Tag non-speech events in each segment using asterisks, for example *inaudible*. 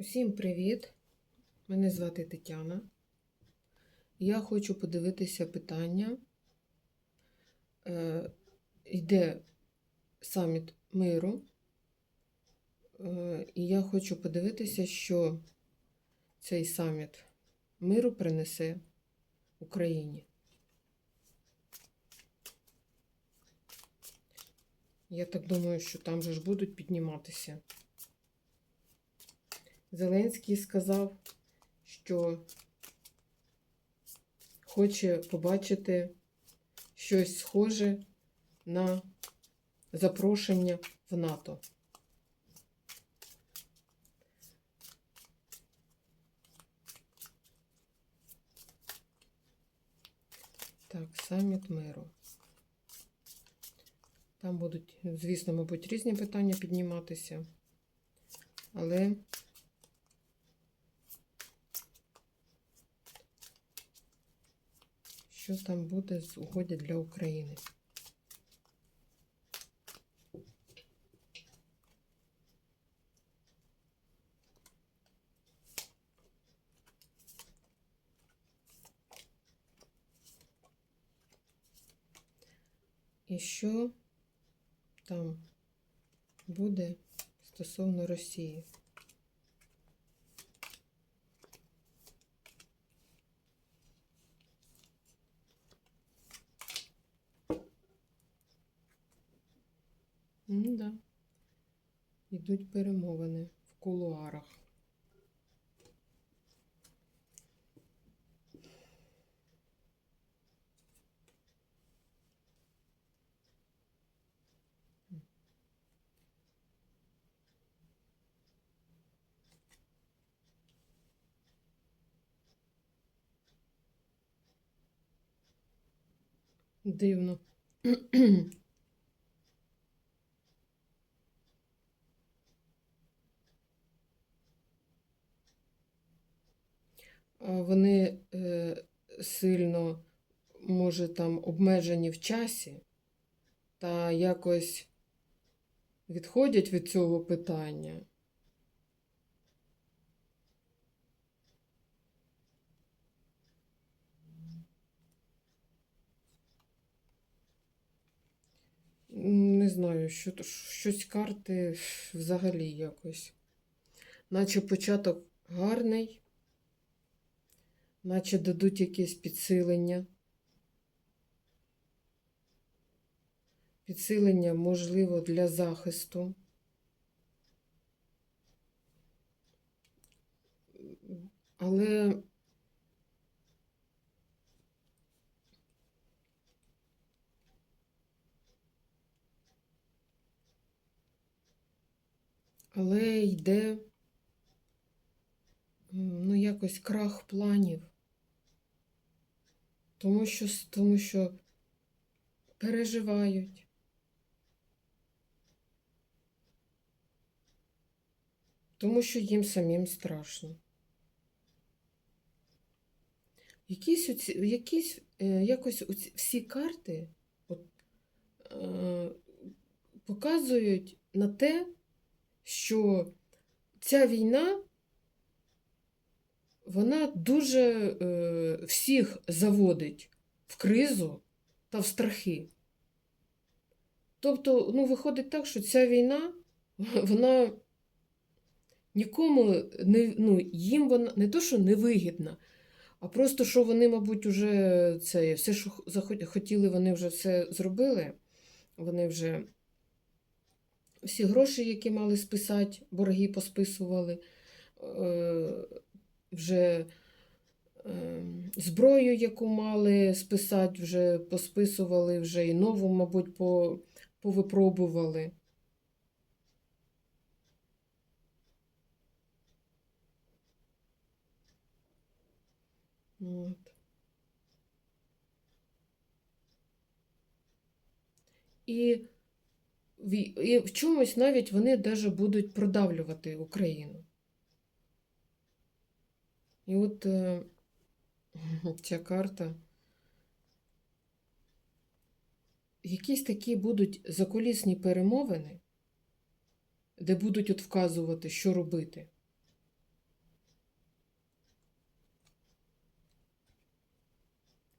Усім привіт! Мене звати Тетяна. Я хочу подивитися питання. Е, йде саміт миру, е, і я хочу подивитися, що цей саміт миру принесе Україні. Я так думаю, що там же ж будуть підніматися. Зеленський сказав, що хоче побачити щось схоже на запрошення в НАТО. Так, саміт миру. Там будуть, звісно, мабуть, різні питання підніматися, але що там буде з угоді для України? І що там буде стосовно Росії? Ну да. Йдуть перемовини в кулуарах. Дивно. *clears throat* *clears throat* Вони е, сильно, може, там обмежені в часі та якось відходять від цього питання. Не знаю, що, щось карти взагалі якось. Наче початок гарний, наче дадуть якесь підсилення. Підсилення можливо для захисту. Але Але йде ну, якось крах планів. Тому що, тому що переживають. Тому що їм самим страшно. Якісь, оці, якісь е, якось оці, всі карти от, е, показують на те, що ця війна, вона дуже е, всіх заводить в кризу та в страхи. Тобто, ну, виходить так, що ця війна, *laughs* вона нікому не, ну, їм вона не то, що не вигідна, а просто, що вони, мабуть, уже це все, що хотіли, вони вже все зробили. Вони вже всі гроші, які мали списати, борги посписували, е, вже е, зброю, яку мали списати, вже посписували, вже і нову, мабуть, по, повипробували. От. І в чомусь навіть вони даже будуть продавлювати Україну. І от е, ця карта. Якісь такі будуть заколісні перемовини, де будуть от вказувати, що робити.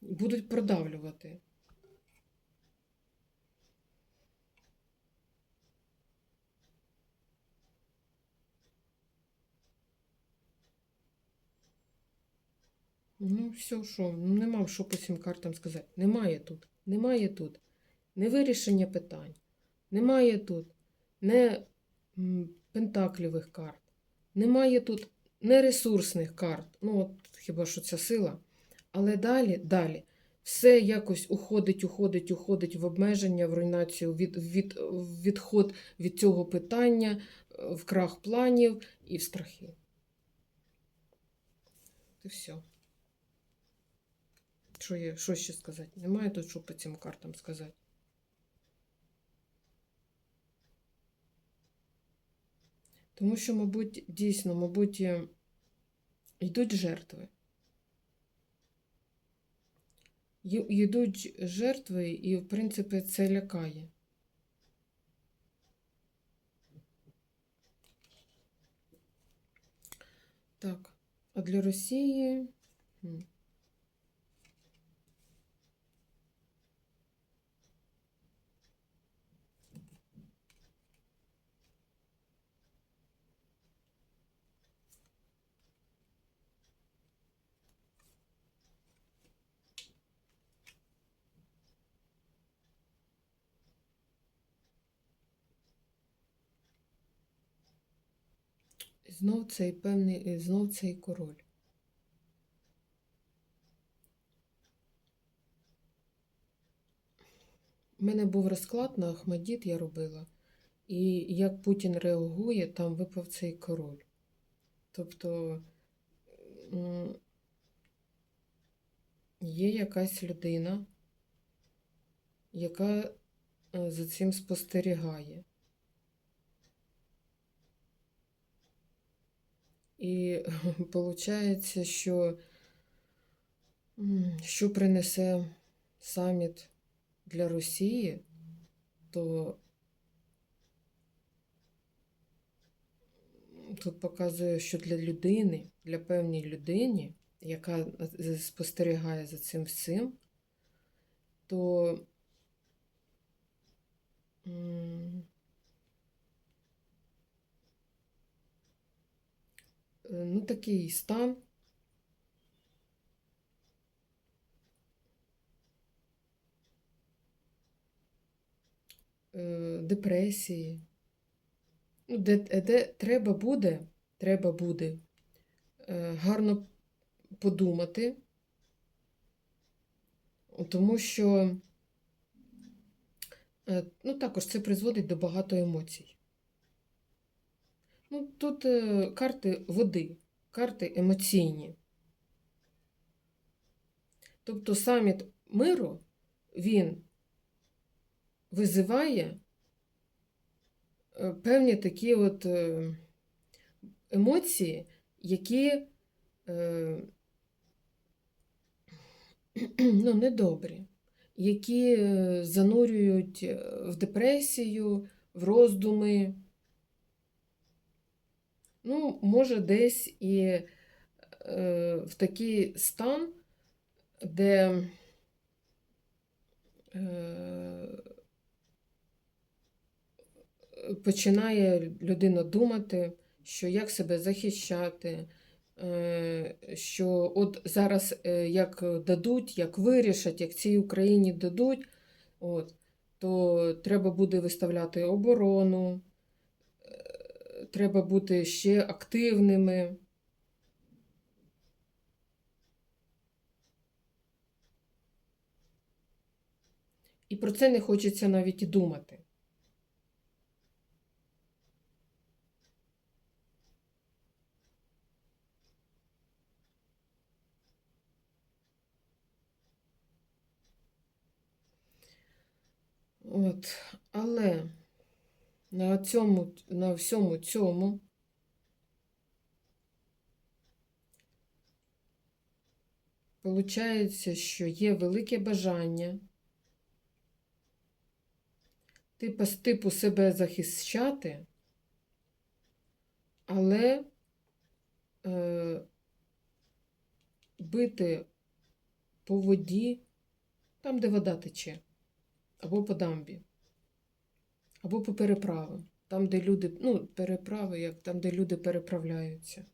Будуть продавлювати. Ну, все, що, ну нема що по цим картам сказати. Немає тут. Немає тут. Не вирішення питань. Немає тут не пентаклівих карт. Немає тут нересурсних карт. Ну, от хіба що ця сила. Але далі, далі. Все якось уходить, уходить, уходить в обмеження, в руйнацію, від, від, відход від цього питання, в крах планів і в страхи. І все. Що є, що ще сказати? Немає тут, що по цим картам сказати. Тому що, мабуть, дійсно, мабуть, е, йдуть жертви. Йдуть жертви, і, в принципі, це лякає. Так, а для Росії. Знов цей певний, е, знов цей король. У мене був розклад на Ахмадіт, я робила. І як Путін реагує, там випав цей король. Тобто є якась людина, яка е, за цим спостерігає. І *laughs* виходить, що що принесе саміт для Росії, то тут показує, що для людини, для певній людині, яка спостерігає за цим всім, то м, е, ну, такий стан. е, Депресії. Ну, де, де треба буде, треба буде е, гарно подумати, тому що е, ну, також це призводить до багато емоцій. Ну, тут е, карти води, карти емоційні. Тобто саміт миру, він визиває е, певні такі от е, емоції, які *clears throat* ну, недобрі, які занурюють в депресію, в роздуми. Ну, може, десь і е, в такий стан, де е, починає людина думати, що як себе захищати, е, що от зараз е, як дадуть, як вирішать, як цій Україні дадуть, от, то треба буде виставляти оборону, треба бути ще активними. І про це не хочеться навіть і думати. От, але на цьому, на всьому цьому. Получається, що є велике бажання типу, типу себе захищати, але е, бити по воді там, де вода тече, або по дамбі, або по переправам, там, де люди, ну, переправи, як там, де люди переправляються.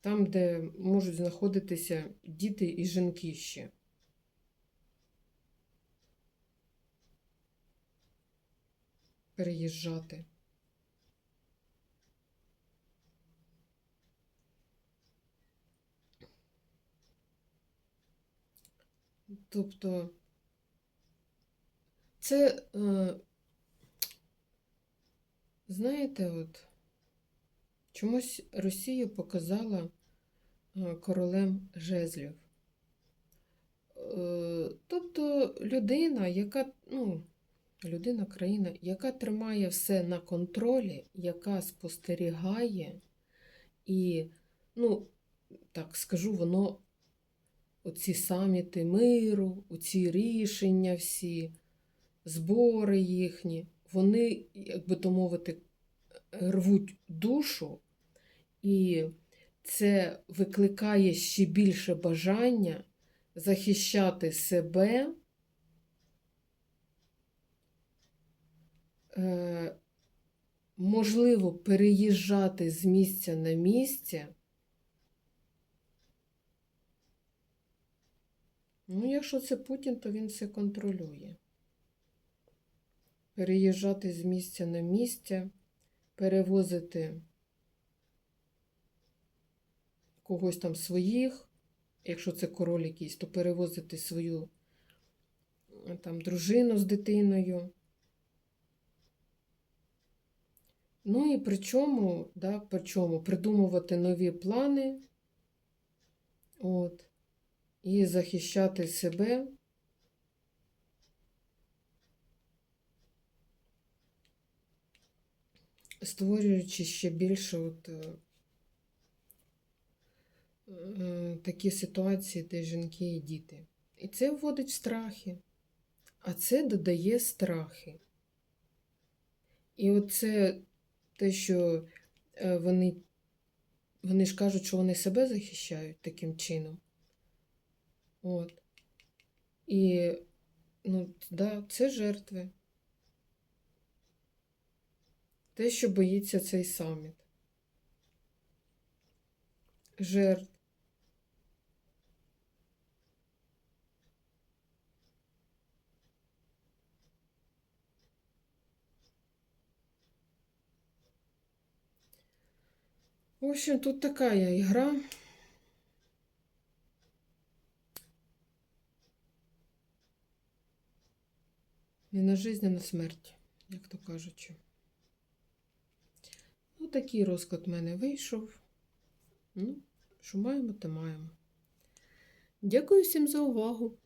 Там, де можуть знаходитися діти і жінки ще. Переїжджати. Тобто це, е, знаєте, от чомусь Росію показала е, королем жезлів. Е, Тобто людина, яка, ну, людина, країна, яка тримає все на контролі, яка спостерігає, і, ну, так скажу, воно оці саміти миру, оці рішення всі, збори їхні, вони, як би то мовити, рвуть душу, і це викликає ще більше бажання захищати себе. е, Можливо, переїжджати з місця на місце. Ну, якщо це Путін, то він все контролює. Переїжджати з місця на місце, перевозити когось там своїх, якщо це король якийсь, то перевозити свою е, там дружину з дитиною. Ну і причому, да, причому придумувати нові плани. От і захищати себе. Створюючи ще більше от, е, е, такі ситуації, де жінки і діти. І це вводить в страхи, а це додає страхи. І оце те, що е, вони, вони ж кажуть, що вони себе захищають таким чином. От. І, ну, да, це жертви. Те, що боїться цей саміт. Жертв. В общем, тут такая игра. Не на жизнь, а на смерть, як то кажучи. Ну, такий розклад в мене вийшов. Ну, що маємо, то маємо. Дякую всім за увагу.